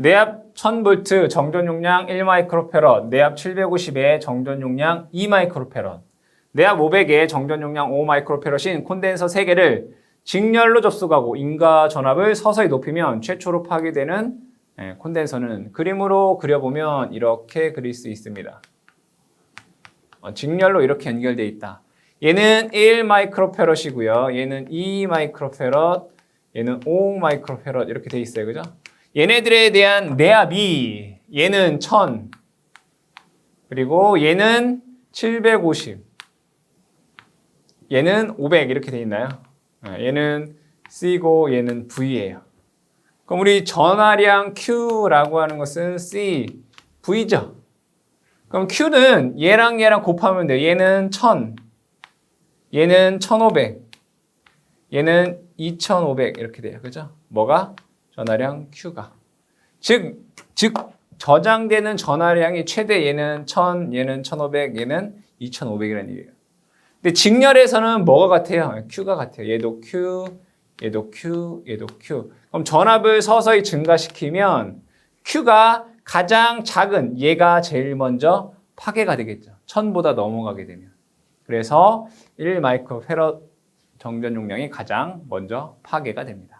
내압 1000V 정전 용량 1마이크로페럿, 내압 750에 정전 용량 2마이크로페럿, 내압 500에 정전 용량 5마이크로페럿인 콘덴서 3개를 직렬로 접속하고 인과 전압을 서서히 높이면 최초로 파괴되는 예, 콘덴서는 그림으로 그려보면 이렇게 그릴 수 있습니다. 어, 직렬로 이렇게 연결되어 있다. 얘는 1 마이크로페럿이고요. 얘는 2 마이크로페럿, 얘는 5 마이크로페럿 이렇게 돼 있어요. 그죠? 얘네들에 대한 내압이 얘는 1000 그리고 얘는 750 얘는 500 이렇게 돼 있나요? 아, 얘는 C고 얘는 V예요. 그럼 우리 전하량 Q라고 하는 것은 C, V죠. 그럼 Q는 얘랑 얘랑 곱하면 돼요. 얘는 1000, 얘는 1500, 얘는 2500 이렇게 돼요. 그죠? 뭐가? 전하량 Q가. 즉, 즉 저장되는 전하량이 최대 얘는 1000, 얘는 1500, 얘는 2500이라는 얘기예요. 근데 직렬에서는 뭐가 같아요? Q가 같아요. 얘도 Q, 얘도 Q, 얘도 Q. 그럼 전압을 서서히 증가시키면 Q가 가장 작은 얘가 제일 먼저 파괴가 되겠죠. 1000보다 넘어가게 되면. 그래서 1 마이크로페럿 정전 용량이 가장 먼저 파괴가 됩니다.